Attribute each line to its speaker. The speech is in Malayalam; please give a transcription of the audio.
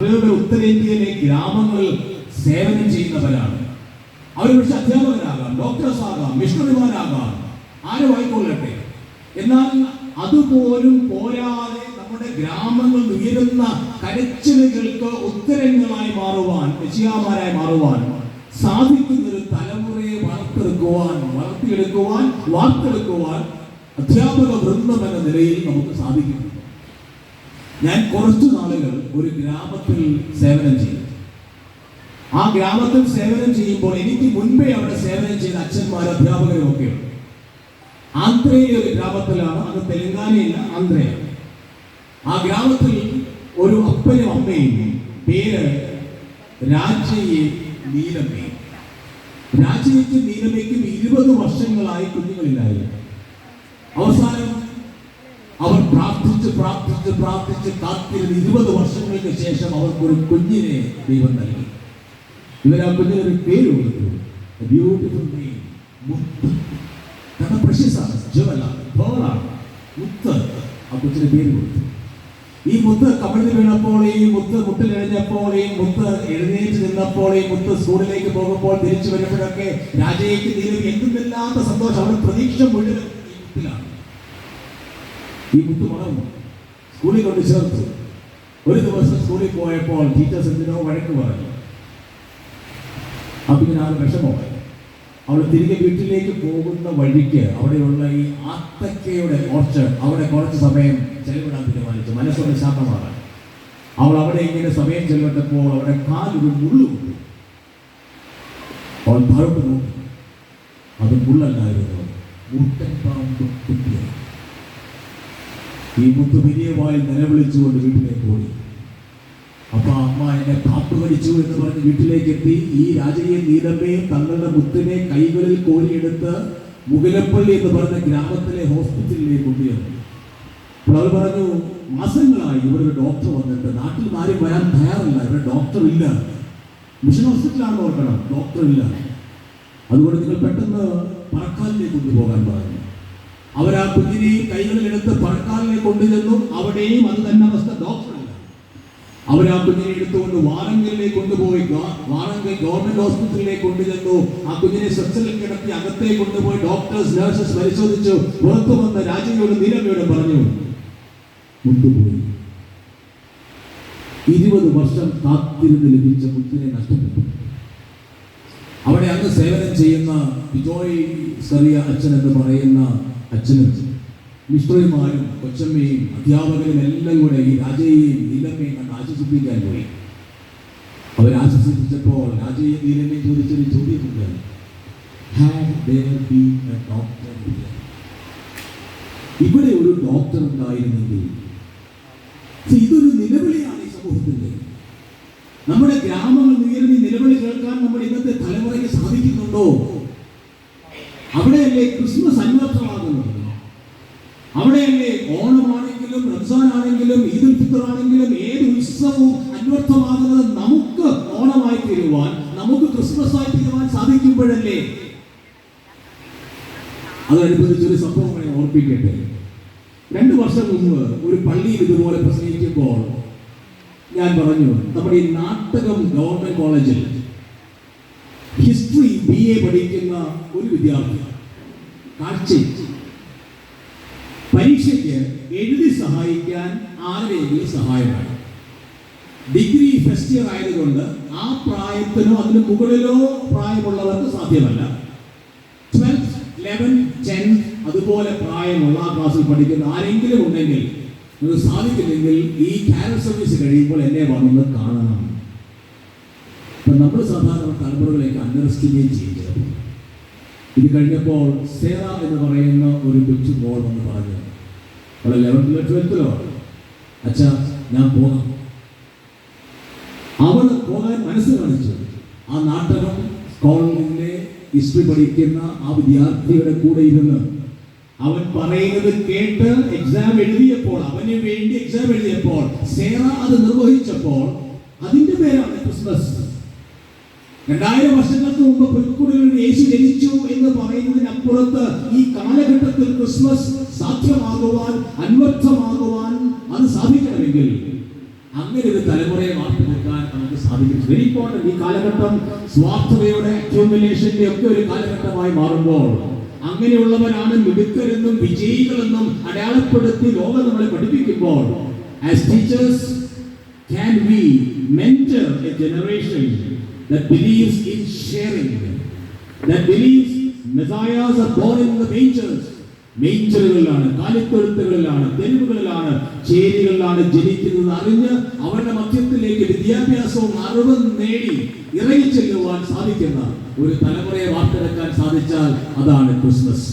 Speaker 1: ഉത്തരേന്ത്യയിലെ ഗ്രാമങ്ങളിൽ സേവനം ചെയ്യുന്നവരാണ്. അവർ പക്ഷെ അധ്യാപകരാകാം ഡോക്ടേഴ്സ് ആകാം മിഷണറിമാരാകാം. ആരും ആയിക്കൊള്ളട്ടെ എന്നാൽ അതുപോലും പോരാതെ നമ്മുടെ ഗ്രാമങ്ങൾ ഉയരുന്ന കരച്ചിലുകൾക്ക് ഉത്തരങ്ങളായി മാറുവാൻ വിജയാമാരായി മാറുവാൻ സാധിക്കുന്ന ഒരു തലമുറയെ വളർത്തെടുക്കുവാൻ വളർത്തിയെടുക്കുവാൻ വാർത്തെടുക്കുവാൻ അധ്യാപക വൃന്ദം എന്ന നിലയിൽ നമുക്ക് സാധിക്കുന്നു ഞാൻ കുറച്ചു നാളുകൾ ഒരു ഗ്രാമത്തിൽ സേവനം ചെയ്തു. ആ ഗ്രാമത്തിൽ സേവനം ചെയ്യുമ്പോൾ എനിക്ക് മുൻപേ അവിടെ സേവനം ചെയ്ത അച്ഛന്മാരും അധ്യാപകരും ആന്ധ്രയിലെ ഒരു ഗ്രാമത്തിലാണ് അത് തെലങ്കാനയില്ല ആന്ധ്രയാണ്. ആ ഗ്രാമത്തിൽ ഒരു അപ്പനും അമ്മയും പേര് രാജയെ നീലമ്മയും രാജയ്ക്കും നീലമ്മയ്ക്കും ഇരുപത് വർഷങ്ങളായി കുഞ്ഞുങ്ങളില്ലായിരുന്നു. അവസാനം അവർ പ്രാർത്ഥിച്ച് പ്രാർത്ഥിച്ച് പ്രാർത്ഥിച്ച് കാത്തിരുന്ന് ഇരുപത് വർഷങ്ങൾക്ക് ശേഷം അവർക്ക് ഒരു കുഞ്ഞിനെ ദൈവം നൽകി. ഇവർ ആ കുഞ്ഞിന് ഒരു പേര് കൊടുത്തു. ബ്യൂട്ടിഫുൾ ആ കൊച്ചിന് പേര് കൊടുത്തു. ഈ മുത്ത് കമിഴ്ന്ന് വീണപ്പോൾ ഈ മുത്ത് ഈ മുത്ത് എഴുന്നേറ്റ് നിന്നപ്പോൾ ഈ മുത്ത് സ്കൂളിലേക്ക് പോകുമ്പോൾ തിരിച്ചു വരുമ്പോഴൊക്കെ രാജയ്ക്ക് തീരും. എന്തുമില്ലാത്ത സന്തോഷം. അവരുടെ പ്രതീക്ഷ മുഴുവൻ ഈ മുത്തിലാണ്. ഈ വളർന്നു സ്കൂളിൽ കൊണ്ട് ചേർത്തു. ഒരു ദിവസം സ്കൂളിൽ പോയപ്പോൾ ടീച്ചേഴ്സ് എന്തിനോ വഴക്ക് പറഞ്ഞു. അപ്പൊ ഇങ്ങനെ ആൾ വിഷമമായി. അവൾ തിരികെ വീട്ടിലേക്ക് പോകുന്ന വഴിക്ക് അവിടെയുള്ള ഈ ആത്തക്കയുടെ ഓർച്ചഡ് അവിടെ കുറച്ച് സമയം ചെലവിടാൻ തീരുമാനിച്ചു. മനസ്സോടെ ശാന്തമാണ് അവൾ അവിടെ ഇങ്ങനെ സമയം ചെലവിട്ടപ്പോൾ അവിടെ കാലൊരു മുള്ളു കൊണ്ടു അവൾ താഴോട്ട് നോക്കി. അത് മുള്ളല്ലായിരുന്നു. മുട്ടൻ പാമ്പ് കുത്തിയത് ഈ മുത്ത് വിനയമായി നിലവിളിച്ചുകൊണ്ട് വീട്ടിലേക്ക് ഓടി. അപ്പൊ അമ്മ എന്നെ പാമ്പ് കടിച്ചു എന്ന് പറഞ്ഞ് വീട്ടിലേക്ക് എത്തി. ഈ രാജകീയ നീലമ്മയും തങ്ങളുടെ മുത്തിനെ കൈകളിൽ കോരിയെടുത്ത് മുഗലപ്പള്ളി എന്ന് പറഞ്ഞ ഗ്രാമത്തിലെ ഹോസ്പിറ്റലിലേക്ക് കൊണ്ടുവന്നു അപ്പോൾ അവർ പറഞ്ഞു മാസങ്ങളായി ഇവരൊരു ഡോക്ടർ വന്നിട്ട് നാട്ടിൽ മാറി വരാൻ തയ്യാറില്ല. ഇവിടെ ഡോക്ടർ ഇല്ല. മിഷൻ ഹോസ്പിറ്റലാണ് ഓർക്കണം ഡോക്ടർ ഇല്ല. അതുകൊണ്ട് നിങ്ങൾ പെട്ടെന്ന് പറക്കാലിലേക്ക് കൊണ്ടുപോകാൻ പറഞ്ഞു. അവർ ആ കുഞ്ഞിനെയും കൈകളിലെടുത്ത് പഴക്കാലിനെ കൊണ്ടുചെന്നു. അവിടെയും അത് തന്നെ അവസ്ഥ ഡോക്ടറല്ല അവർ ആ കുഞ്ഞിനെ എടുത്തുകൊണ്ട് വാറങ്കലിലേക്ക് കൊണ്ടുപോയി വാറങ്കൽ ഗവൺമെന്റ് ഹോസ്പിറ്റലിലേക്ക് കൊണ്ടുചെന്നു. ആ കുഞ്ഞിനെ സ്ട്രെച്ചറിൽ കിടത്തി അകത്തേക്ക് കൊണ്ടുപോയി ഡോക്ടേഴ്സ് നഴ്സസ് പരിശോധിച്ചു. പുറത്തു വന്ന രാജയോട് നീരമ്മയോട് പറഞ്ഞു മുട്ടുപോയി. ഇരുപത് വർഷം കാത്തിരുന്ന് ലഭിച്ച മുത്തിനെ നഷ്ടപ്പെട്ടു. അവിടെ അന്ന് സേവനം ചെയ്യുന്ന ബിജോയ് സെറിയ അച്ഛൻ എന്ന് പറയുന്ന അച്ഛനും മിശ്രയുമാരും കൊച്ചമ്മയും അധ്യാപകരും എല്ലാം കൂടെ ഈ രാജയെയും നീലമ്മയും കണ്ട് ആശ്വസിപ്പിക്കാൻ പോയി. അവർ ആശ്വസിപ്പിച്ചപ്പോൾ രാജയും നീലമ്മയും ചോദിച്ചൊരു ചോദ്യമുണ്ട്? ഇവിടെ ഒരു ഡോക്ടർ ഉണ്ടായിരുന്നെങ്കിൽ. ഇതൊരു നിലവിളിയാണ് ഈ സമൂഹത്തിന്റെ നമ്മുടെ ഗ്രാമങ്ങൾ ഉയർന്ന് നിലവിളി കേൾക്കാൻ നമ്മുടെ ഇന്നത്തെ തലമുറയ്ക്ക് സാധിക്കുന്നുണ്ടോ? അവിടെയല്ലേ ക്രിസ്മസ് അന്വർത്ഥമാകുന്നത് അവിടെയല്ലേ ഓണമാണെങ്കിലും റംസാൻ ആണെങ്കിലും ഈദുൽ ഫിത്തർ ആണെങ്കിലും ഏത് ഉത്സവവും അന്വർത്ഥമാകുന്നത് നമുക്ക് ഓണമായി തീരുവാൻ നമുക്ക് ക്രിസ്മസ് ആയി തീരുവാൻ സാധിക്കുമ്പോഴല്ലേ? അതനുബന്ധിച്ചൊരു സംഭവം ഞാൻ ഓർപ്പിക്കട്ടെ. രണ്ടു വർഷം മുമ്പ് ഒരു പള്ളിയിൽ ഇതുപോലെ പ്രസംഗിക്കുമ്പോൾ ഞാൻ പറഞ്ഞു നമ്മുടെ ഈ നാട്ടകം ഗവൺമെന്റ് കോളേജിൽ ഹിസ്റ്ററി ബി എ പഠിക്കുന്ന ഒരു വിദ്യാർത്ഥി. കാഴ്ച പരീക്ഷയ്ക്ക് എഴുതി സഹായിക്കാൻ ആരുടെയെങ്കിലും സഹായമാണ് ഡിഗ്രി ഫസ്റ്റ് ഇയർ ആയതുകൊണ്ട് ആ പ്രായത്തിനോ അതിന് മുകളിലോ പ്രായമുള്ളവർക്ക് സാധ്യമല്ല. ട്വൽത്ത് ലെവൻ ടെൻത്ത് അതുപോലെ പ്രായമുള്ള ആ ക്ലാസ്സിൽ പഠിക്കുന്ന ആരെങ്കിലും ഉണ്ടെങ്കിൽ അത് സാധിക്കില്ലെങ്കിൽ ഈ കാരൽ സർവീസ് കഴിയുമ്പോൾ എന്നെ വന്നൊന്ന് കാണണം. ഇപ്പൊ നമ്മൾ സാധാരണ തലമുറകളെയൊക്കെ അണ്ടർസ്റ്റിമേറ്റ് ചെയ്യുന്നത്. ഇത് കഴിഞ്ഞപ്പോൾ സേറ എന്ന് പറയുന്ന ഒരു കൊച്ചു മോൾ വന്ന് പറഞ്ഞു. അവളെ ലെവൻത്തിലോ ട്വൽത്തിലോ അച്ഛാ ഞാൻ പോകാം. അവൾ പോകാൻ മനസ്സ് കാണിച്ചു. ആ നാട്ടകം കോളേജിലെ ഹിസ്റ്ററി പഠിക്കുന്ന ആ വിദ്യാർത്ഥിയുടെ കൂടെ ഇരുന്ന് അവൻ പറയുന്നത് കേട്ട് എക്സാം എഴുതിയപ്പോൾ അവന് വേണ്ടി എക്സാം എഴുതിയപ്പോൾ സേറ അത് നിർവഹിച്ചപ്പോൾ അതിന്റെ പേരാണ് ക്രിസ്മസ്. രണ്ടായിരം വർഷങ്ങൾക്ക് മുമ്പ് പുൽക്കുടികളിൽ യേശു ജനിച്ചു എന്ന് പറയുന്നതിനപ്പുറത്ത് ഈ കാലഘട്ടത്തിൽ ക്രിസ്മസ് സാധ്യമാകുവാൻ അന്വർത്ഥമാകുവാൻ അത് സാധിക്കണമെങ്കിൽ അങ്ങനെ ഒരു തലമുറയെ വാർത്തെടുക്കാൻ നമുക്ക് സാധിക്കും. വെരി ഈ കാലഘട്ടം സ്വാർത്ഥതയുടെ അക്യൂമുലേഷന്റെ ഒക്കെ ഒരു കാലഘട്ടമായി മാറുമ്പോൾ അങ്ങനെയുള്ളവരാണ് മിടുക്കരെന്നും വിജയികളെന്നും അടയാളപ്പെടുത്തി ലോകം നമ്മളെ പഠിപ്പിക്കുമ്പോൾ as teachers can we mentor a generation that believes in sharing, that believes messiahs are born in the mangers, മേഞ്ചറുകളിലാണ് കാലിത്തൊഴുത്തുകളിലാണ് തെരുവുകളിലാണ് ചേരികളിലാണ് ജനിക്കുന്നത്. അറിഞ്ഞ് അവരുടെ മധ്യത്തിലേക്ക് വിദ്യാഭ്യാസവും അറിവും നേടി ഇറങ്ങി ചെല്ലുവാൻ സാധിക്കുന്ന ഒരു തലമുറയെ വാർത്തെടുക്കാൻ സാധിച്ചാൽ അതാണ് ക്രിസ്മസ്.